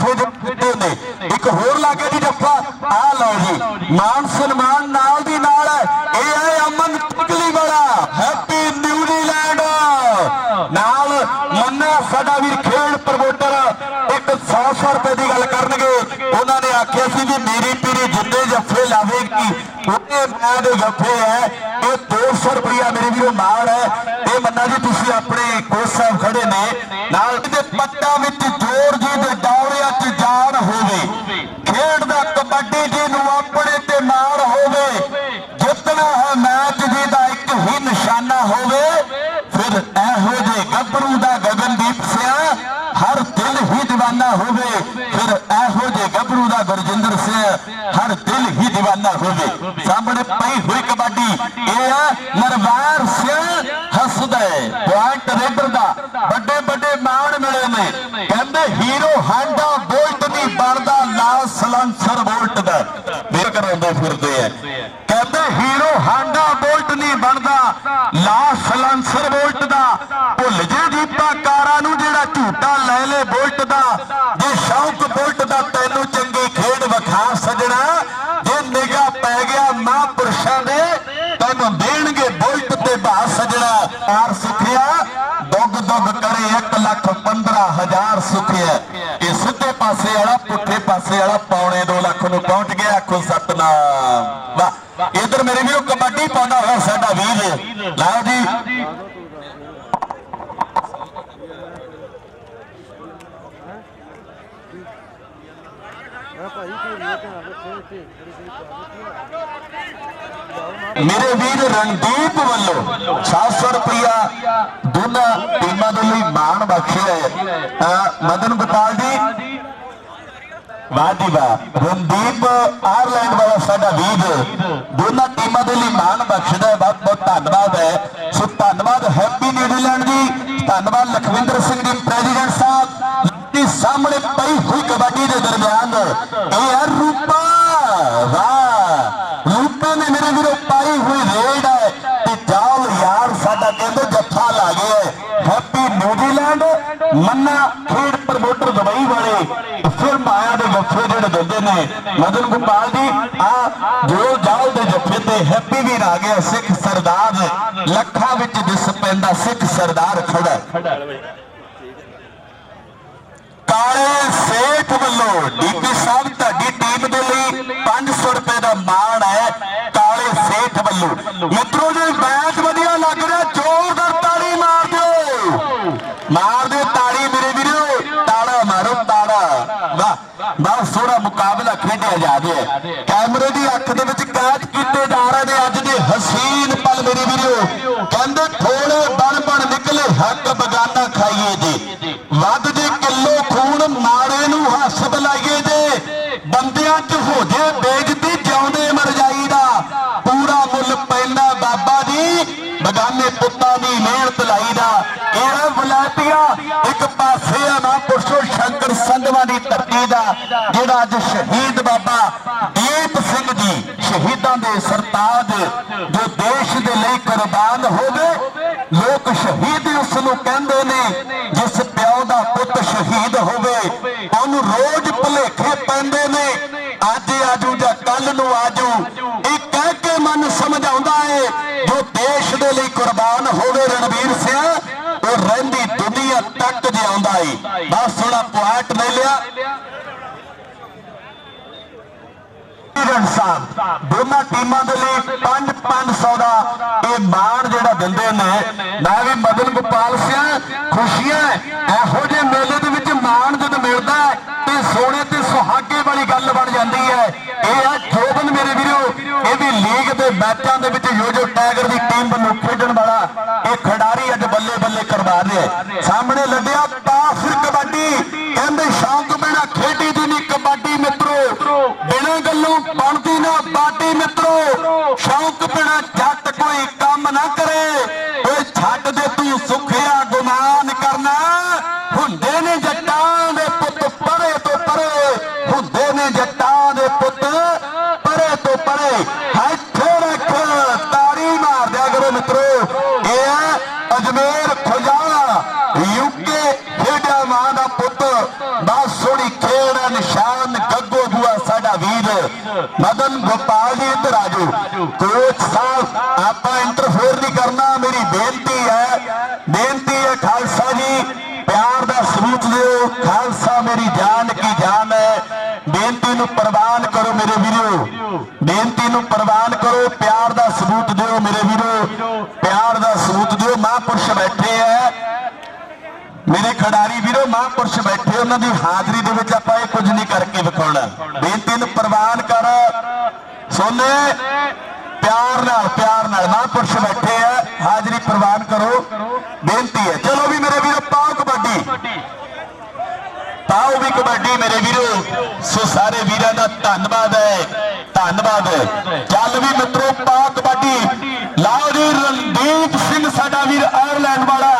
ਜੱਫੇ ਦਿੱਤੇ ਨੇ। ਇੱਕ ਹੋਰ ਲੱਗੇ ਜੀ ਜੱਫਾ, ਆ ਲਓ ਜੀ। ਮਾਨ ਸਨਮਾਨ ਨਾਲ ਦੀ ਨਾਲ ਇਹ ਹੈ ਅਮਨ ਟਿਕਲੀ ਵਾਲਾ ਹੈਪੀ ਨਿਊਜ਼ੀਲੈਂਡ ਨਾਲ ਮੰਨਾ ਸਾਡਾ ਵੀਰ ਖੇਡ ਪ੍ਰਮੋਟਰ। ਇੱਕ 100 100 ਰੁਪਏ ਦੀ ਗੱਲ ਕਰਨਗੇ। ਉਹਨਾਂ ਨੇ ਆਖਿਆ ਸੀ ਵੀ ਮੇਰੀ ਪੀਰੀ ਜਿੰਨੇ ਜੱਫੇ ਲਾਵੇਗੀ। ਉਹਨੇ ਮੈਂ ਦੇ ਜੱਫੇ ਹੈ ਕਬੱਡੀ, ਇਹ ਹੈ ਨਰਵਾਰ ਸਿਆ ਹੱਸਦਾ ਹੈ। ਪੁਆਇੰਟ ਰੇਡਰ ਦਾ ਵੱਡੇ ਵੱਡੇ ਮਾਣ ਮਿਲੇ ਨੇ। ਕਹਿੰਦੇ ਹੀਰੋ ਹਾਂਡਾ ਬੋਲਟ ਨਹੀਂ ਬਣਦਾ ਲਾਲ ਸਲੰਸਰ ਬੋਲਟ ਦਾ। ਮੇਰ ਕਰਾਉਂਦੇ ਫਿਰਦੇ ਐ ਕਹਿੰਦੇ ਹੀਰੋ ਹਾਂਡਾ ਬੋਲਟ ਨਹੀਂ ਬਣਦਾ ਲਾਲ ਸਲੰਸਰ ਬੋਲਟ ਦਾ ਭੁੱਲ ਜੇ ਜੀਪਾ ਕਾਰਾਂ ਨੂੰ ਜਿਹੜਾ ਝੂਟਾ ਲੈ ਲੈ ਬੋਲਟ ਦਾ ਜੇ ਸ਼ੌਕ ਬੋਲਟ ਦਾ ਤੈਨੂੰ ਚੰਗੀ ਖੇਡ ਵਿਖਾ ਸਜਣਾ ਜੇ ਨਿਗਾਹ ਪੈ ਗਿਆ ਮਹਾਂਪੁਰਸ਼ਾਂ ਦੇ ਤੈਨੂੰ ਦੇਣਗੇ ਬੁਲਟ ਤੇ ਭਾ ਸਜਣਾ ਆਰ ਸੁਖਿਆ ਦੁੱਗ ਦੁੱਗ ਕਰੇ 1 ਲੱਖ 15 ਹਜ਼ਾਰ ਸੁਖਿਆ ਇਹ ਸਿੱਧੇ ਪਾਸੇ ਵਾਲਾ, ਪੁੱਠੇ ਪਾਸੇ ਵਾਲਾ ਪੌਣੇ 2 ਲੱਖ ਨੂੰ ਪਹੁੰਚ ਗਿਆ, ਆਖੋ ਸਤਨਾਮ। ਵਾਹ, ਇਧਰ ਮੇਰੇ ਵੀਰੋ, ਕਬੱਡੀ ਪਾਉਂਦਾ ਹੋਇਆ ਸਾਡਾ ਵੀਰ। ਲਓ ਜੀ। ਮੈਂ ਭਾਈ ਕੋਈ ਨਹੀਂ ਧਿਆਨ ਰੱਖੋ ਇੱਥੇ ਮੇਰੇ ਵੀਰ ਰਣਦੀਪ ਵੱਲੋਂ 700 ਰੁਪਇਆ ਦੋਨਾਂ ਟੀਮਾਂ ਦੇ ਲਈ ਮਾਣ ਬਖਸ਼ਿਆ ਹੈ। ਮਦਨ ਗੋਪਾਲ ਜੀ। ਵਾਹ ਜੀ ਵਾਹ। ਰਣਦੀਪ ਆਇਰਲੈਂਡ ਵਾਲਾ ਸਾਡਾ ਵੀਰ। ਦੋਨਾਂ ਟੀਮਾਂ ਦੇ ਲਈ ਮਾਣ ਬਖਸ਼ਦਾ ਹੈ। ਬਹੁਤ ਬਹੁਤ ਧੰਨਵਾਦ ਹੈ। ਸੋ ਧੰਨਵਾਦ ਹੈਪੀ ਨਿਊਜ਼ੀਲੈਂਡ ਜੀ। ਧੰਨਵਾਦ ਲਖਵਿੰਦਰ ਸਿੰਘ ਜੀ, ਪ੍ਰੈਜ਼ੀਡੈਂਟ ਸਾਹਿਬ। ਦੀ ਸਾਹਮਣੇ ਪਈ ਹੋਈ ਕਬੱਡੀ ਦੇ ਦਰਮਿਆਨ। ਇਹ ਹੈ ਰੂਪਾ। ਵਾਹ। ਮੰਨਾ ਖੇਡ ਪ੍ਰਮੋਟਰ ਦੁਬਈ ਵਾਲੇ, ਫਿਰ ਮਾਇਆ ਦੇ ਜੱਫੇ ਜਿਹੜੇ ਦਿੰਦੇ ਨੇ। ਮਦਨ ਗੋਪਾਲ ਜੀ, ਆ ਜੋ ਜਾਲ ਦੇ ਜੱਫੇ ਤੇ ਹੈਪੀ ਵੀਰ ਆ ਗਿਆ, ਸਿੱਖ ਸਰਦਾਰ। ਲੱਖਾਂ ਵਿੱਚ ਦਿਸ ਪੈਂਦਾ ਸਿੱਖ ਸਰਦਾਰ ਖੜਾ। ਕਾਲੇ ਸੇਠ ਵੱਲੋਂ ਡੀਪੀ ਸਾਹਿਬ, ਤੁਹਾਡੀ ਟੀਮ ਦੇ ਲਈ 500 ਰੁਪਏ ਦਾ ਮਾਣ ਹੈ। ਕਾਲੇ ਸੇਠ ਵੱਲੋਂ। ਮਿੱਤਰੋ, ਜੀ ਮੈਚ ਵਧੀਆ ਲੱਗ ਰਿਹਾ ਜ਼ੋਰਦਾਰ ਤਾੜੀ ਮਾਰ ਦਿਓ ਮਾਰ ਦਿਓ ਤਾੜੀ ਮੇਰੇ ਵੀਰੋ ਤਾੜਾ ਮਾਰੋ ਤਾੜਾ ਵਾਹ ਬਹੁਤ ਸੋਹਣਾ ਮੁਕਾਬਲਾ ਖੇਡਿਆ ਜਾ ਰਿਹਾ ਹੈ ਕੈਮਰੇ ਦੀ ਅੱਖ ਦੇ ਵਿੱਚ ਕੈਦ ਕੀਤੇ ਜਾ ਰਹੇ ਨੇ ਅੱਜ ਦੇ ਹਸੀਨ ਪਲ ਮੇਰੇ ਵੀਰੋ। ਕਹਿੰਦੇ ਥੋੜੇ ਬਣ ਬਣ ਨਿਕਲੇ, ਹੱਕ ਬਗਾਨਾ ਖਾਈਏ ਜੀ। ਵੱਧ ਜੇ ਕਿਲੋ ਖੂਨ ਮਾਰੇ ਨੂੰ ਹੱਸ ਬਲਾਈਏ ਜੇ ਬੰਦਿਆਂ 'ਚ ਹੋ ਜੇ ਬੇਇੱਜ਼ਤੀ ਜਿਉਂਦੇ ਮਰ ਜਾਈਦਾ ਪੂਰਾ ਮੁੱਲ ਪੈਂਦਾ ਬਾਬਾ ਜੀ ਬਗਾਨੇ ਪੁੱਤਾਂ ਦੀ ਮਿਹਨਤ ਲਾਈਦਾ ਇਹ ਵਲਾਟੀਆ ਇੱਕ ਪਾਸੇ ਆ ਨਾ ਪੁਰਸ਼ੋ ਸ਼ੰਕਰ ਦੀ ਧਰਤੀ ਦਾ, ਜਿਹੜਾ ਅੱਜ ਸ਼ਹੀਦ ਬਾਬਾ ਦੀਪ ਸਿੰਘ ਜੀ ਸ਼ਹੀਦਾਂ ਦੇ ਸਰਤਾਜ ਜੋ ਦੇਸ਼ ਦੇ ਲਈ ਕੁਰਬਾਨ ਹੋ ਸਾਹਿਬ, ਦੋਨਾਂ ਟੀਮਾਂ ਦੇ ਲਈ 5-500 ਦਾ ਇਹ ਮਾਣ ਜਿਹੜਾ ਦਿੰਦੇ ਨੇ, ਮੈਂ ਵੀ ਮਦਨ ਗੋਪਾਲ ਸਿੰਘ ਖੁਸ਼ੀਆਂ ਇਹੋ ਜਿਹੇ ਮੇਲੇ ਦੇ ਵਿੱਚ ਮਾਣ ਜਦ ਮਿਲਦਾ ਤੇ ਸੋਨੇ ਤੇ ਸੁਹਾਗੇ ਵਾਲੀ ਗੱਲ ਬਣ ਜਾਂਦੀ ਹੈ। ਇਹ ਆ ਜੋਬਨ ਮੇਰੇ ਵੀਰੋ, ਇਹ ਵੀ ਲੀਗ ਦੇ ਮੈਚਾਂ ਦੇ ਵਿੱਚ ਯੋਜੋ ਟਾਈਗਰ ਦੀ ਟੀਮ ਵੱਲੋਂ ਖੇਡਣ ਵਾਲਾ ਇਹ ਖਿਡਾਰੀ ਅੱਜ ਬੱਲੇ ਬੱਲੇ ਕਰਵਾ ਰਿਹਾ ਸਾਹਮਣੇ ਲੱਡਿਆ ਖੇਡ ਹੈ, ਗੱਗੋ ਬੂਆ ਸਾਡਾ ਵੀਰ। ਮਦਨ ਗੋਪਾਲ ਜੀ ਇੱਧਰ ਆਜੋ ਕੋਚ ਸਾਹਿਬ ਆਪਾਂ ਇੰਟਰਫੇਅਰ ਨਹੀਂ ਕਰਨਾ ਮੇਰੀ ਬੇਨਤੀ ਹੈ। ਬੇਨਤੀ ਹੈ ਖਾਲਸਾ ਜੀ ਪਿਆਰ ਦਾ ਸਬੂਤ ਦਿਓ। ਖਾਲਸਾ ਮੇਰੀ ਜਾਨ ਕੀ ਜਾਨ ਹੈ। ਬੇਨਤੀ ਨੂੰ ਪ੍ਰਵਾਨ ਕਰੋ ਮੇਰੇ ਵੀਰੋ। ਬੇਨਤੀ ਨੂੰ ਪ੍ਰਵਾਨ ਕਰੋ ਪਿਆਰ ਦਾ ਸਬੂਤ ਦਿਓ ਮੇਰੇ ਵੀਰੋ। ਪਿਆਰ ਦਾ ਸਬੂਤ ਦਿਓ ਮਹਾਂਪੁਰਸ਼ ਬੈਠੇ ਹੈ। ਮੇਰੇ ਖਿਡਾਰੀ ਵੀਰੋ ਮਹਾਂਪੁਰਸ਼ ਬੈਠੇ ਉਹਨਾਂ ਦੀ ਵਿੱਚ ਆਪਾਂ ਇਹ ਕੁਝ ਨਹੀਂ ਕਰਕੇ ਵਿਖਾਉਣਾ। ਬੇਨਤੀ ਨੂੰ ਪ੍ਰਵਾਨ ਕਰ। ਸੋਨੇ, ਪਿਆਰ ਨਾਲ ਪਿਆਰ ਨਾਲ ਮਹਾਂਪੁਰਸ਼ ਬੈਠੇ ਆ। ਹਾਜ਼ਰੀ ਪ੍ਰਵਾਨ ਕਰੋ। ਬੇਨਤੀ ਹੈ। ਚਲੋ ਵੀ ਮੇਰੇ ਵੀਰੋ, ਪਾਓ ਕਬੱਡੀ। ਪਾਓ ਵੀ ਕਬੱਡੀ ਮੇਰੇ ਵੀਰੋ। ਸੋ ਸਾਰੇ ਵੀਰਾਂ ਦਾ ਧੰਨਵਾਦ ਹੈ। ਧੰਨਵਾਦ ਚੱਲ ਵੀ ਮਿੱਤਰੋ, ਪਾਓ ਕਬੱਡੀ ਲਾਓ ਜੀ ਰਣਦੀਪ ਸਿੰਘ ਸਾਡਾ ਵੀਰ ਆਇਰਲੈਂਡ ਵਾਲਾ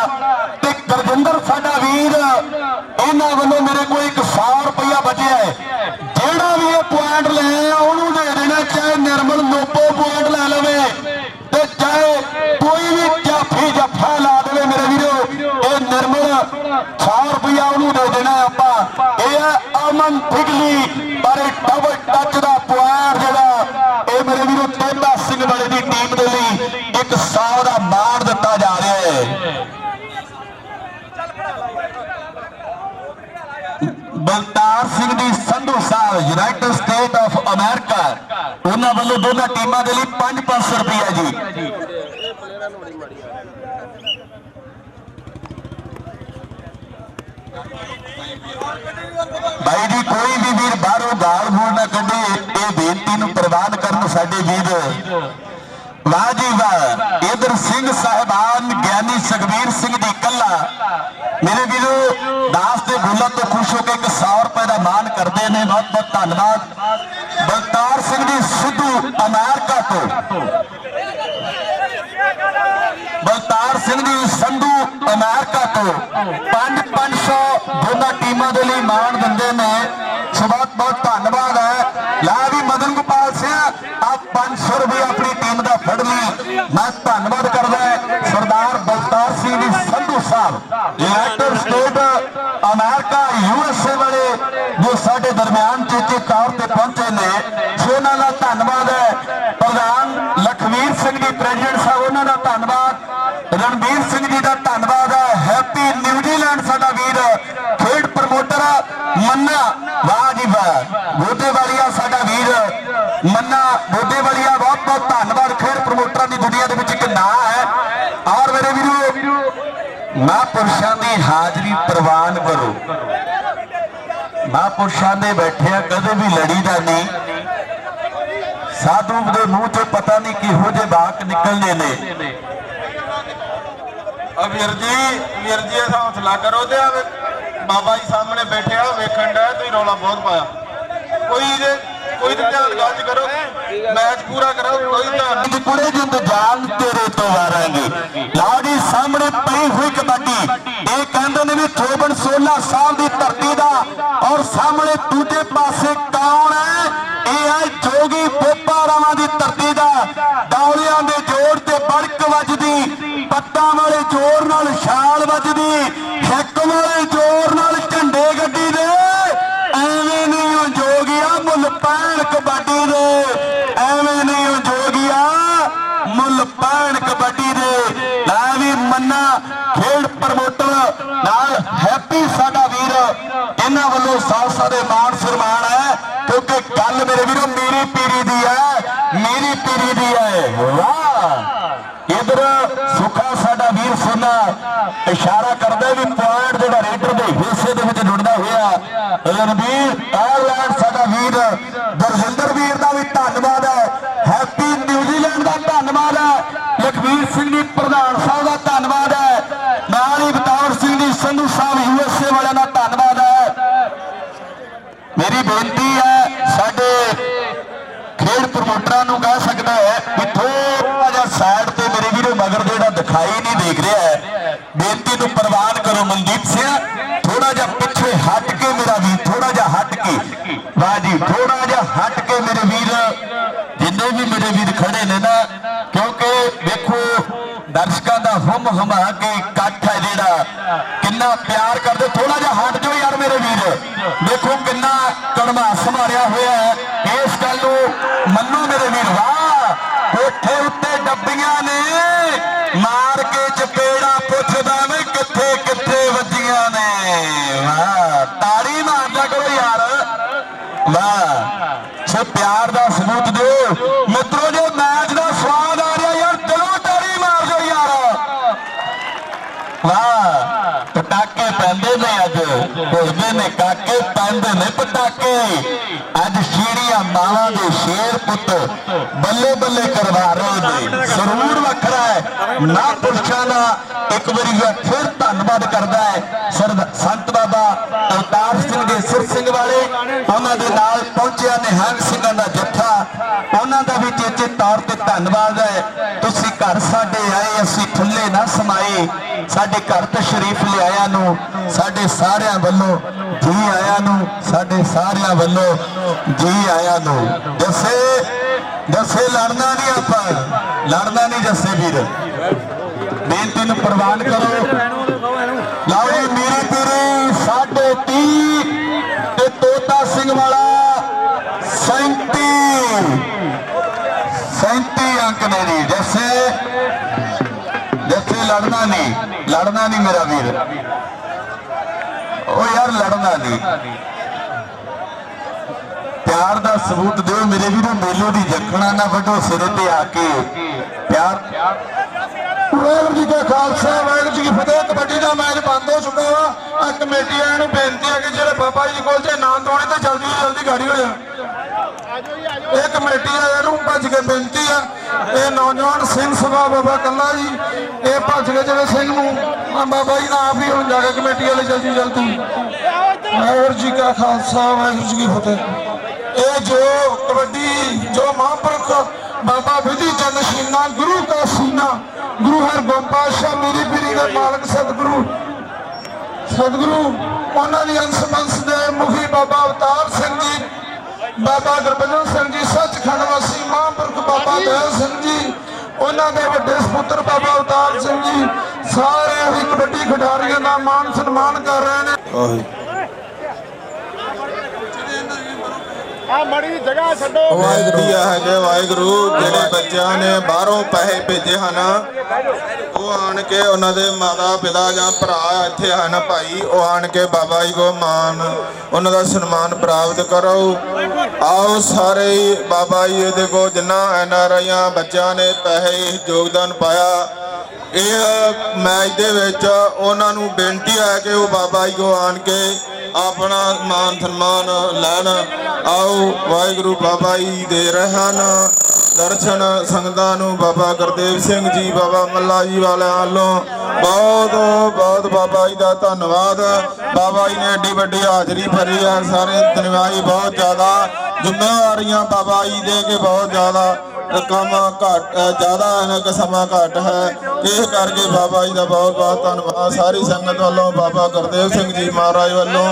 ਤੇ ਗੁਰਜਿੰਦਰ ਸਾਡਾ ਵੀਰ ਇਹਨਾਂ ਵੱਲੋਂ ਮੇਰੇ ਕੋਲ 100 ਰੁਪਇਆ ਬਚਿਆ ਹੈ ਜਿਹੜਾ ਵੀ ਇਹ ਪੁਆਇੰਟ ਲੈ ਆਇਆ ਉਹਨੂੰ ਦੇ ਦੇਣਾ ਚਾਹੇ ਨਿਰਮਲ ਨੋਪੋ ਪੁਆਇੰਟ ਲੈ ਲਵੇ ਤੇ ਚਾਹੇ ਕੋਈ ਵੀ ਜਾਫੀ ਜੱਫਾ ਲਾ ਦੇਵੇ ਮੇਰੇ ਵੀਰੋ ਇਹ ਨਿਰਮਲ 100 ਰੁਪਇਆ ਉਹਨੂੰ ਦੇ ਦੇਣਾ ਆਪਾਂ ਇਹ ਹੈ ਅਮਨ ਫਿਗਲੀ ਪਰ ਇਹ ਡਬਲ ਟੱਚ ਦਾ ਪੁਆਇੰਟ ਜਿਹੜਾ ਇਹ ਮੇਰੇ ਵੀਰੋ ਤੇਬਾ ਸਿੰਘ ਵਾਲੇ ਦੀ ਟੀਮ ਦੇ ਲਈ 100 ਦਾ ਮਾਣ ਦਿੱਤਾ ਜਾ ਰਿਹਾ ਹੈ ਬਲਤਾਰ ਸਿੰਘ ਦੀ Sandhu Sahib United State of America ਉਹਨਾਂ ਵੱਲੋਂ ਦੋਨਾਂ ਟੀਮਾਂ ਦੇ ਲਈ 5-500 ਰੁਪਇਆ ਜੀ। ਇਹ ਬਾਈ ਜੀ, ਕੋਈ ਵੀ ਵੀਰ ਬਾਹਰੋਂ ਗਾਲ ਗੂਲ ਨਾ ਕੱਢੇ, ਇਹ ਬੇਨਤੀ ਨੂੰ ਪ੍ਰਵਾਨ ਕਰਨ ਸਾਡੇ ਵੀਰ। ਵਾਹ ਜੀ ਵਾਹ। ਇਧਰ ਸਿੰਘ ਸਾਹਿਬਾਨ ਗਿਆਨੀ ਸੁਖਬੀਰ ਸਿੰਘ ਦੀ ਕੱਲਾ ਮੇਰੇ ਵੀਰੋ, ਦਾਸ ਦੇ ਬੁੱਲਾਂ ਤੋਂ ਖੁਸ਼ ਹੋ ਕੇ 100 ਰੁਪਏ ਦਾ ਮਾਨ ਕਰਦੇ ਨੇ। ਬਹੁਤ ਬਹੁਤ ਧੰਨਵਾਦ। ਬਲਤਾਰ ਸਿੰਘ ਜੀ ਸਿੱਧੂ ਅਮਰੀਕਾ ਤੋਂ। ਬਲਤਾਰ ਸਿੰਘ ਜੀ ਸੰਧੂ ਅਮਰੀਕਾ ਤੋਂ। 5-500 ਦੋਨਾਂ ਟੀਮਾਂ ਦੇ ਲਈ ਮਾਣ ਦਿੰਦੇ ਨੇ। ਸੋ ਬਹੁਤ ਬਹੁਤ ਧੰਨਵਾਦ ਹੈ। ਲਾ ਵੀ ਮੈਂ ਧੰਨਵਾਦ ਕਰਦਾ Sardar Baltar Singh ji Sandhu Sahib United State America USA ਵਾਲੇ, ਜੋ ਸਾਡੇ ਦਰਮਿਆਨ ਚੇਚੇ ਤੌਰ ਤੇ ਪਹੁੰਚੇ ਨੇ ਸੋ ਉਹਨਾਂ ਦਾ ਧੰਨਵਾਦ ਹੈ ਪ੍ਰਧਾਨ ਲਖਵੀਰ ਸਿੰਘ ਜੀ ਪ੍ਰੈਜ਼ੀਡੈਂਟ ਸਾਹਿਬ ਉਹਨਾਂ ਦਾ ਧੰਨਵਾਦ ਰਣਵੀਰ ਸਿੰਘ ਜੀ ਦਾ ਧੰਨਵਾਦ ਹੈ ਹੈਪੀ ਨਿਊਜ਼ੀਲੈਂਡ ਸਾਡਾ ਵੀਰ ਖੇਡ ਪ੍ਰਮੋਟਰ ਮੰਨਾ ਵਾਹ ਜੀ ਵਾਹ ਗੋਡੇ ਵਾਲੀਆ ਸਾਡਾ ਵੀਰ ਮੰਨਾ ਗੋਡੇ ਵਾਲੀਆ ਬਹੁਤ ਬਹੁਤ ਧੰਨਵਾਦ ਖੇਡ ਪ੍ਰਮੋਟਰਾਂ ਦੀ ਦੁਨੀਆ ਦੇ ਵਿੱਚ ਇੱਕ ਨਾਂ ਹੈ ਔਰ ਮੇਰੇ ਵੀਰੋ ਮਹਾਂਪੁਰਸ਼ਾਂ ਦੀ ਹਾਜ਼ਰੀ ਪ੍ਰਵਾਨ ਕਰੋ ਮਹਾਂਪੁਰਸ਼ਾਂ ਦੇ ਬੈਠਿਆ ਕਦੇ ਵੀ ਲੜੀਦਾ ਨਹੀਂ। ਸਾਧੂ ਦੇ ਮੂੰਹ ਚੋਂ ਪਤਾ ਨਹੀਂ ਕਿਹੋ ਜਿਹੇ ਬਾਕ ਨਿਕਲਦੇ ਨੇ। ਆ ਵੀਰ ਜੀ ਵੀਰ ਜੀ ਇਹ ਹੌਸਲਾ ਕਰੋ ਤੇ ਆ ਬਾਬਾ ਜੀ ਸਾਹਮਣੇ ਬੈਠਿਆ ਵੇਖਣ ਦਾ ਤੁਸੀਂ ਰੌਲਾ ਬਹੁਤ ਪਾਇਆ। ਕੋਈ ਜੇ ਕੋਈ ਤੇ ਧਿਆਨ ਗੱਲ ਕਰੋ। ਮੈਚ ਪੂਰਾ ਕਰੋ। ਕੋਈ ਧਿਆਨ ਅੱਜ ਜਿੰਦ ਜਾਨ ਤੇਰੇ ਤੋਂ ਵਾਰਾਂਗੇ। ਲਾੜੀ ਸਾਹਮਣੇ ਪਈ ਹੋਈ ਕਬੱਡੀ। ਇਹ ਕਹਿੰਦੇ ਨੇ ਵੀ ਥੋਬਨ 16 ਸਾਲ ਦੀ ਧਰਤੀ ਦਾ ਔਰ ਸਾਹਮਣੇ ਦੂਜੇ ਪਾਸੇ ਕੌਣ ਹੈ? ਇਹ ਹੈ ਜੋਗੀ ਪੋਪਾ ਰਾਵਾਂ ਦੀ ਧਰਤੀ ਦਾ। ਦੌਲਿਆਂ ਦੇ ਜੋੜ ਤੇ ਬੜਕ ਵੱਜਦੀ। ਪੱਤਾਂ ਵਾਲੇ ਜੋੜ ਨਾਲ ਛਾਲ ਵੱਜਦੀ ਹਿੱਕ ਵਾਲੇ ਜੋਰ ਨਾਲ ਝੰਡੇ ਗੱਡੀ ਦੇ ਐਵੇਂ ਨਹੀਂ ਉਹ ਜੋਗੀਆ ਮੁੱਲ ਪੈਣ ਕਬੱਡੀ ਦੇ ਐਵੇਂ ਨਹੀਂ ਉਹ ਜੋਗੀਆ ਮੁੱਲ ਪੈਣ ਕਬੱਡੀ ਦੇ ਨਾ ਵੀ ਮੰਨਾ ਖੇਡ ਪ੍ਰਮੋਟਰ ਨਾਲ ਹੈਪੀ ਸਾਡਾ ਵੀਰ ਇਹਨਾਂ ਵੱਲੋਂ ਸਾਲਸਾ ਮਾਣ ਸਨਮਾਨ ਹੈ, ਕਿਉਂਕਿ ਗੱਲ ਮੇਰੇ ਵੀਰੋ ਮੇਰੀ ਪੀੜੀ ਦੀ ਹੈ, ਮੇਰੀ ਪੀੜੀ ਦੀ ਹੈ। ਵਾਹ! ਇਧਰ ਸੁਖਾ ਸਾਡਾ ਵੀਰ ਸੋਨਾ ਇਸ਼ਾਰਾ ਕਰਦਾ ਵੀ ਪੁਆਇੰਟ ਜਿਹੜਾ ਰੇਡਰ ਦੇ ਹਿੱਸੇ ਦੇ ਵਿੱਚ ਜੁੜਦਾ ਹੋਇਆ ਰਣਵੀਰ ਆਇਰਲੈਂਡ ਸਾਡਾ ਵੀਰ ਗੁਰਜਿੰਦਰ ਵੀਰ ਦਾ ਵੀ ਧੰਨਵਾਦ ਹੈ ਹੈਪੀ ਨਿਊਜ਼ੀਲੈਂਡ ਦਾ ਧੰਨਵਾਦ ਹੈ ਲਖਵੀਰ ਸਿੰਘ ਜੀ ਪ੍ਰਧਾਨ ਸਾਹਿਬ ਦਾ ਧੰਨਵਾਦ ਹੈ ਨਾਲ ਹੀ ਬਤੌਰ ਸਿੰਘ ਜੀ ਸੰਧੂ ਸਾਹਿਬ ਯੂਐਸਏ ਵਾਲਿਆਂ ਦਾ ਧੰਨਵਾਦ ਹੈ ਮੇਰੀ ਬੇਨਤੀ ਹੈ, ਸਾਡੇ ਖੇਡ ਪ੍ਰਮੋਟਰਾਂ ਨੂੰ ਕਹਿ ਸਕਦਾ ਹੈ ਕਿ ਥੋੜਾ ਜਿਹਾ ਸਾਈਡ ਤੇ ਮੇਰੇ ਵੀਰੋ ਮਗਰ ਜਿਹੜਾ ਦਿਖਾਈ ਨਹੀਂ ਦੇਖ ਰਿਹਾ ਹੈ। ਬੇਨਤੀ ਨੂੰ ਪ੍ਰਵਾਨ ਕਰੋ ਮਨਦੀਪ ਸਿੰਘ। ਥੋੜਾ ਜਿਹਾ ਪਿੱਛੇ ਹਟ ਕੇ ਮੇਰਾ ਵੀਰ ਥੋੜਾ ਜਿਹਾ ਹਟ ਕੇ। ਵਾਹ ਜੀ ਥੋੜਾ ਜਿਹਾ ਹਟ ਕੇ ਮੇਰੇ ਵੀਰ, ਜਿੰਨੇ ਵੀ ਮੇਰੇ ਵੀਰ ਖੜੇ ਨੇ ਨਾ, ਕਿਉਂਕਿ ਵੇਖੋ, ਦਰਸ਼ਕਾਂ ਦਾ ਹਮ ਹਮਾ ਕੇ ਕਿੰਨਾ ਪਿਆਰ ਕਰਦੇ ਹੋਇਆ ਹੈ। ਇਸ ਗੱਲ ਨੂੰ ਮੰਨੋ ਮੇਰੇ ਵੀਰ। ਵਾਹ ਕੋਠੇ ਉੱਤੇ ਡੱਬੀਆਂ ਨੇ, ਮਾਰ ਕੇ ਚਪੇੜਾ ਪੁੱਛਦਾ ਮੈਂ ਕਿੱਥੇ ਕਿੱਥੇ ਵੱਜੀਆਂ ਨੇ। ਵਾਹ, ਤਾੜੀ ਮਾਰਦਾ ਕਰੋ ਯਾਰ। ਵਾਹ, ਸੋ ਪਿਆਰ ਦਾ ਸਬੂਤ ਦਿਓ ਮਿੱਤਰੋ ਜੋ ਮੈਚ ਦਾ ਸਵਾਦ ਆ ਰਿਹਾ ਯਾਰ ਦਿਲੋਂ ਤਾੜੀ ਮਾਰ ਦਿਓ ਯਾਰ ਵਾਹ ਪਟਾਕੇ ਪੈਂਦੇ ਨੇ ਅੱਜ ਪੁੱਛਦੇ ਨੇ ਕਾਕੇ ਪੈਂਦੇ ਨੇ ਪਟਾਕੇ। ਅੱਜ ਸ਼ੀੜੀਆਂ ਮਾਵਾਂ ਦੇ ਸ਼ੇਰ ਪੁੱਤ ਬੱਲੇ ਬੱਲੇ ਕਰਵਾ ਰਹੇ ਨੇ। ਸਰੂਰ ਵੱਖਰਾ ਹੈ। ਨਾ ਪੁਰਸ਼ਾਂ ਦਾ ਇੱਕ ਵਾਰੀ ਫਿਰ ਧੰਨਵਾਦ ਕਰਦਾ ਹੈ। ਸਰਦ- ਸੰਤ ਬਾਬਾ ਅਵਤਾਰ ਸਿੰਘ ਦੇ ਸਿਰ ਸਿੰਘ ਵਾਲੇ। ਉਹਨਾਂ ਦੇ ਨਾਲ ਪਹੁੰਚਿਆ ਨਿਹੰਗ ਸਿੰਘਾਂ ਦਾ ਜੱਥਾ। ਉਹਨਾਂ ਦਾ ਵੀ ਚੇਚੇ ਤੌਰ ਤੇ ਧੰਨਵਾਦ ਹੈ। ਤੁਸੀਂ ਘਰ ਸਾਡੇ ਅਸੀਂ ਖੁੱਲੇ ਨਾ ਸਮਾਏ, ਸਾਡੇ ਘਰ ਤਸ਼ਰੀਫ ਲਿਆਇਆ ਨੂੰ, ਸਾਡੇ ਸਾਰਿਆਂ ਵੱਲੋਂ ਜੀ ਆਇਆ ਨੂੰ, ਸਾਡੇ ਸਾਰਿਆਂ ਵੱਲੋਂ ਜੀ ਆਇਆ ਨੂੰ। ਜੱਸੇ ਜੱਸੇ ਲੜਨਾ ਨਹੀਂ ਆਪਾਂ, ਲੜਨਾ ਨਹੀਂ ਜੱਸੇ ਵੀਰ। ਬੇਨਤੀ ਨੂੰ ਪ੍ਰਵਾਨ ਕਰੋ। ਨਹੀਂ ਮੇਰਾ ਵੀਰ। ਉਹ ਯਾਰ ਲੜਨਾ ਨਹੀਂ ਪਿਆਰ ਦਾ ਸਬੂਤ ਦਿਓ, ਮੇਰੇ ਵੀਰੋ, ਮੇਲੋ ਦੀ ਜਖਣਾ ਨਾ ਵੱਢੋ ਸਿਰੇ ਤੇ ਆ ਕੇ। ਪਿਆਰ ਵਾਹਿਗੁਰੂ ਜੀ ਕਾ ਖਾਲਸਾ, ਵਾਹਿਗੁਰੂ ਜੀ ਕੀ ਫਤਿਹ। ਕਬੱਡੀ ਦਾ ਮੈਚ ਬੰਦ ਹੋ ਚੁੱਕਾ ਵਾ। ਆ ਕਮੇਟੀ ਨੂੰ ਬੇਨਤੀ ਹੈ ਕਿ ਜਿਹੜੇ ਬਾਬਾ ਜੀ ਕੋਲ ਤੇ ਨਾਂ ਤੋਣੇ ਤੇ ਜਲਦੀ ਤੋਂ ਜਲਦੀ ਗਾੜੀ ਹੋ ਜਾ। ਇਹ ਕਮੇਟੀ ਆ ਇਹਨੂੰ ਭੱਜ ਕੇ ਬੇਨਤੀ ਆ। ਇਹ ਨੌਜਵਾਨ ਸਿੰਘ ਸਭਾ ਬਾਬਾ ਕੱਲਾ ਜੀ, ਇਹ ਭੱਜ ਕੇ ਜਿਹੜੇ ਸਿੰਘ ਨੂੰ ਆ ਬਾਬਾ ਜੀ ਨਾਲ ਆਪ ਹੀ ਹੁਣ ਜਾ ਕੇ ਕਮੇਟੀ ਵਾਲੇ ਜਲਦੀ ਜਲਦੀ ਵਾਹਿਗੁਰੂ ਜੀ ਕਾ ਖਾਲਸਾ ਵਾਹਿਗੁਰੂ ਜੀ ਕੀ ਫਤਿਹ। ਇਹ ਜੋ ਕਬੱਡੀ ਜੋ ਮਹਾਂਪੁਰਖ ਬਾਬਾ ਵਿਧੀ ਚੰਦ ਸ਼ੀਨਾ ਗੁਰੂ ਕਾ ਸੀਨਾ ਗੁਰੂ ਹਰਗੋਬਿੰਦ ਪਾਤਸ਼ਾਹ ਮੇਰੀ ਪੀਰੀ ਦੇ ਮਾਲਕ ਸਤਿਗੁਰੂ ਸਤਿਗੁਰੂ ਉਹਨਾਂ ਦੀ ਅੰਸ਼ ਬੰਸ ਦੇ ਮੁਖੀ ਬਾਬਾ ਅਵਤਾਰ ਸਿੰਘ ਜੀ ਬਾਬਾ ਗੁਰਬਚਨ ਸਿੰਘ ਜੀ ਸੱਚਖੰਡ ਵਾਸੀ ਮਹਾਂਪੁਰਖ ਬਾਬਾ ਦਇਆ ਸਿੰਘ ਜੀ ਉਹਨਾਂ ਦੇ ਵੱਡੇ ਸੁਪੁੱਤਰ ਬਾਬਾ ਅਵਤਾਰ ਸਿੰਘ ਜੀ ਸਾਰੇ ਹੀ ਕਬੱਡੀ ਖਿਡਾਰੀਆਂ ਦਾ ਮਾਣ ਸਨਮਾਨ ਕਰ ਰਹੇ ਨੇ। ਆ ਮੜੀ ਜਗ੍ਹਾ ਛੱਡੋ। ਵਾਹਿਗੁਰੂ ਹੈਗੇ ਵਾਹਿਗੁਰੂ, ਜਿਹੜੇ ਬੱਚਿਆਂ ਨੇ ਬਾਹਰੋਂ ਪੈਸੇ ਭੇਜੇ ਹਨ, ਉਹ ਆਣ ਕੇ ਉਹਨਾਂ ਦੇ ਮਾਤਾ ਪਿਤਾ ਜਾਂ ਭਰਾ ਇੱਥੇ ਹਨ ਭਾਈ, ਉਹ ਆਣ ਕੇ ਬਾਬਾ ਜੀ ਕੋ ਮਾਨ, ਉਹਨਾਂ ਦਾ ਸਨਮਾਨ ਪ੍ਰਾਪਤ ਕਰੋ। ਆਓ ਸਾਰੇ ਬਾਬਾ ਜੀ ਦੇ ਕੋ ਜਿੰਨਾ ਐਨ ਆਰ ਆਈਆਂ ਬੱਚਿਆਂ ਨੇ ਪੈਸੇ, ਯੋਗਦਾਨ ਪਾਇਆ, ਇਹ ਮੈਚ ਦੇ ਵਿੱਚ ਉਹਨਾਂ ਨੂੰ ਬੇਨਤੀ ਹੈ ਕਿ ਉਹ ਬਾਬਾ ਜੀ ਕੋ ਆਣ ਕੇ ਆਪਣਾ ਮਾਨ ਸਨਮਾਨ ਲੈਣ। ਆਓ ਵਾਹਿਗੁਰੂ ਬਾਬਾ ਜੀ ਦੇ ਰਹਿਣ। ਦਰਸ਼ਨ ਸੰਗਤਾਂ ਨੂੰ ਬਾਬਾ ਗੁਰਦੇਵ ਸਿੰਘ ਜੀ, ਬਾਬਾ ਮੱਲਾ ਜੀ ਵਾਲਿਆਂ ਵੱਲੋਂ ਬਹੁਤ ਬਹੁਤ ਬਾਬਾ ਜੀ ਦਾ ਧੰਨਵਾਦ। ਬਾਬਾ ਜੀ ਨੇ ਏਡੀ ਵੱਡੀ ਹਾਜ਼ਰੀ ਭਰੀ ਹੈ ਸਾਰੇ ਧੰਨਵਾਦ ਬਹੁਤ ਜ਼ਿਆਦਾ। ਜ਼ਿੰਮੇਵਾਰੀਆਂ ਬਾਬਾ ਜੀ ਦੇ ਕੇ ਬਹੁਤ ਜ਼ਿਆਦਾ। ਕੰਮ ਘੱਟ ਜ਼ਿਆਦਾ ਹੈ ਕਿ ਸਮਾਂ ਘੱਟ ਹੈ। ਇਸ ਕਰਕੇ ਬਾਬਾ ਜੀ ਦਾ ਬਹੁਤ ਬਹੁਤ ਧੰਨਵਾਦ। ਸਾਰੀ ਸੰਗਤ ਵੱਲੋਂ ਬਾਬਾ ਗੁਰਦੇਵ ਸਿੰਘ ਜੀ ਮਹਾਰਾਜ ਵੱਲੋਂ,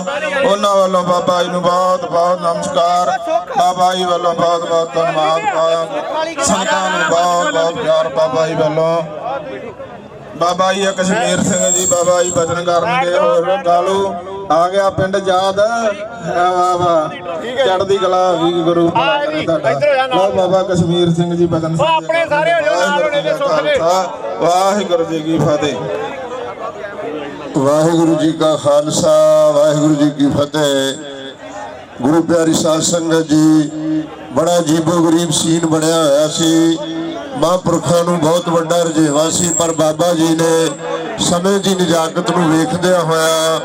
ਉਹਨਾਂ ਵੱਲੋਂ ਬਾਬਾ ਜੀ ਨੂੰ ਬਹੁਤ ਬਹੁਤ ਨਮਸਕਾਰ। ਬਾਬਾ ਜੀ ਵੱਲੋਂ ਬਹੁਤ ਬਹੁਤ ਧੰਨਵਾਦ ਸੰਗਤਾਂ ਨੂੰ ਬਹੁਤ ਬਹੁਤ ਪਿਆਰ ਬਾਬਾ ਜੀ ਵੱਲੋਂ। ਬਾਬਾ ਜੀ ਆ ਕਸ਼ਮੀਰ ਸਿੰਘ ਜੀ, ਬਾਬਾ ਜੀ ਬਚਨ ਕਰਨਗੇ, ਹੋਰ ਗਾਲੂ। ਆ ਗਿਆ ਪਿੰਡ ਯਾਦ ਵਾਹ ਵਾਹ ਚੜ੍ਹਦੀ ਕਲਾ ਵੀ ਗੁਰੂ ਲਓ ਬਾਬਾ ਕਸ਼ਮੀਰ ਸਿੰਘ ਜੀ ਬਚਨ ਸਿੰਘ ਆਪਣੇ ਸਾਰੇ ਹੋ ਜਾਓ ਨਾਲ ਦੇ ਸੁੱਖ ਦੇ। ਵਾਹਿਗੁਰੂ ਜੀ ਕੀ ਫਤਿਹ। ਵਾਹਿਗੁਰੂ ਜੀ ਕਾ ਖਾਲਸਾ ਵਾਹਿਗੁਰੂ ਜੀ ਕੀ ਫਤਿਹ। ਗੁਰੂ ਪਿਆਰੀ ਸਾਧ ਸੰਗਤ ਜੀ ਬੜਾ ਜੀਬੋ ਗਰੀਬ ਸੀਨ ਬਣਿਆ ਹੋਇਆ ਸੀ। ਮਹਾਂਪੁਰਖਾਂ ਨੂੰ ਬਹੁਤ ਵੱਡਾ ਰਜੇਵਾ ਸੀ ਪਰ ਬਾਬਾ ਜੀ ਨੇ ਸਮੇਂ ਦੀ ਨਜਾਕਤ ਨੂੰ ਵੇਖਦਿਆਂ ਹੋਇਆ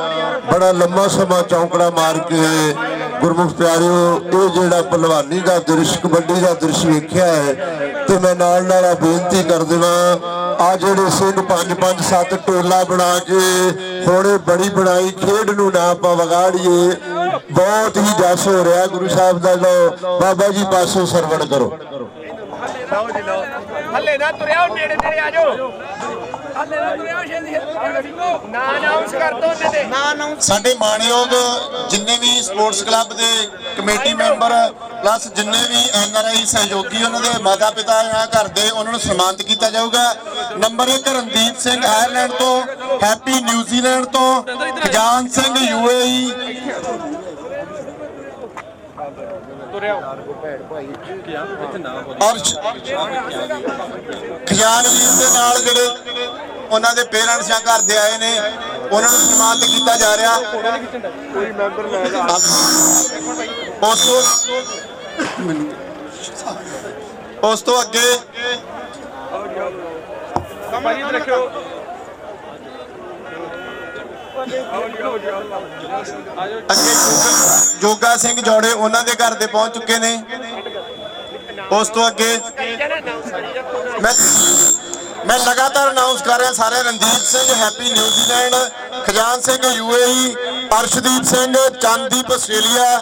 ਬੜਾ ਲੰਮਾ ਸਮਾਂ ਚੌਂਕੜਾ ਮਾਰ ਕੇ ਗੁਰਮੁਖ ਪਿਆਰਿਓ, ਇਹ ਜਿਹੜਾ ਪਹਿਲਵਾਨੀ ਦਾ ਦ੍ਰਿਸ਼, ਕਬੱਡੀ ਦਾ ਦ੍ਰਿਸ਼ ਵੇਖਿਆ ਹੈ, ਤੇ ਮੈਂ ਨਾਲ ਨਾਲ ਆ ਬੇਨਤੀ ਕਰ ਦੇਵਾਂ, ਆ ਜਿਹੜੇ ਸਿੰਘ ਪੰਜ ਪੰਜ ਸੱਤ ਟੋਲਾ ਬਣਾ ਕੇ ਹੋਣੇ ਬੜੀ ਬਣਾਈ, ਖੇਡ ਨੂੰ ਨਾ ਆਪਾਂ ਵਿਗਾੜੀਏ, ਬਹੁਤ ਹੀ ਜਸ ਹੋ ਰਿਹਾ ਗੁਰੂ ਸਾਹਿਬ ਦਾ ਲੋ। ਬਾਬਾ ਜੀ ਪਾਸੋਂ ਸਰਵਣ ਕਰੋ। ਲਓ ਜੀ ਲਓ। ਹੱਲੇ ਨਾ ਤੁਰਿਆਓ ਨੇੜੇ ਨੇੜੇ ਆ ਜਾਓ। ਸਾਡੇ ਮਾਣਯੋਗ ਜਿੰਨੇ ਵੀ ਸਪੋਰਟਸ ਕਲੱਬ ਦੇ ਕਮੇਟੀ ਮੈਂਬਰ ਪਲੱਸ ਜਿੰਨੇ ਵੀ ਐਨਆਰਆਈ ਸਹਿਯੋਗੀ ਉਹਨਾਂ ਦੇ ਮਾਤਾ ਪਿਤਾ ਆ ਘਰ ਦੇ ਉਹਨਾਂ ਨੂੰ ਸਨਮਾਨਿਤ ਕੀਤਾ ਜਾਊਗਾ। ਨੰਬਰ 1 ਰਣਦੀਪ ਸਿੰਘ ਆਇਰਲੈਂਡ ਤੋਂ ਹੈਪੀ ਨਿਊਜ਼ੀਲੈਂਡ ਤੋਂ ਖਜਾਨ ਸਿੰਘ ਯੂਏਈ ਅਰਸ਼ ਖਜ਼ਾਨਵੀਰ ਦੇ ਨਾਲ ਜਿਹੜੇ ਉਹਨਾਂ ਦੇ ਪੇਰੈਂਟਸ ਜਾਂ ਘਰ ਦੇ ਆਏ ਨੇ ਉਹਨਾਂ ਨੂੰ ਸਨਮਾਨਿਤ ਕੀਤਾ ਜਾ ਰਿਹਾ। ਕੋਈ ਮੈਂਬਰ ਉਸ ਤੋਂ ਉਸ ਤੋਂ ਅੱਗੇ ਰੱਖਿਓ। ਅੱਗੇ ਜੋਗਾ- ਜੋਗਾ ਸਿੰਘ ਜੋੜੇ ਉਹਨਾਂ ਦੇ ਘਰ ਦੇ ਪਹੁੰਚ ਚੁੱਕੇ ਨੇ। ਉਸ ਤੋਂ ਅੱਗੇ ਮੈਂ ਮੈਂ ਲਗਾਤਾਰ ਅਨਾਉਂਸ ਕਰ ਰਿਹਾ ਸਾਰੇ Randeep Singh Happy New Zealand Khajan Singh UAE Arshdeep Singh, Chandeep Australia,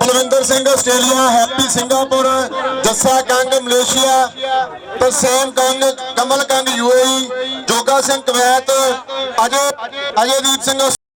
Balwinder Singh Australia Happy Singapore Jassa Kang, Malaysia, Tarsem Kang, Kamal Kang UAE Joga Singh Kuwait, Ajay, Ajaydeep Singh